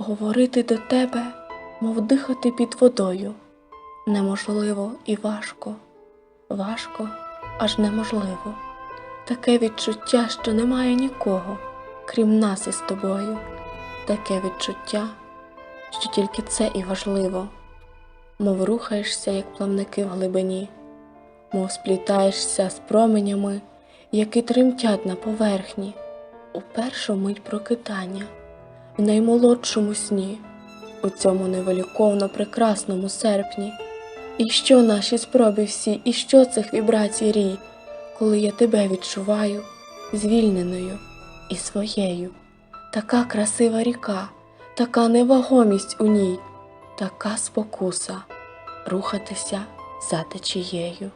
Говорити до тебе, мов дихати під водою. Неможливо і важко, важко, аж неможливо. Таке відчуття, що немає нікого, крім нас із тобою. Таке відчуття, що тільки це і важливо, мов рухаєшся, як плавники в глибині, мов сплітаєшся з променями, які тремтять на поверхні, у першу мить прокитання, в наймолодшому сні, у цьому невеликовно прекрасному серпні. І що наші спроби всі, і що цих вібрацій рій, коли я тебе відчуваю звільненою і своєю. Така красива ріка, така невагомість у ній, така спокуса рухатися за течією.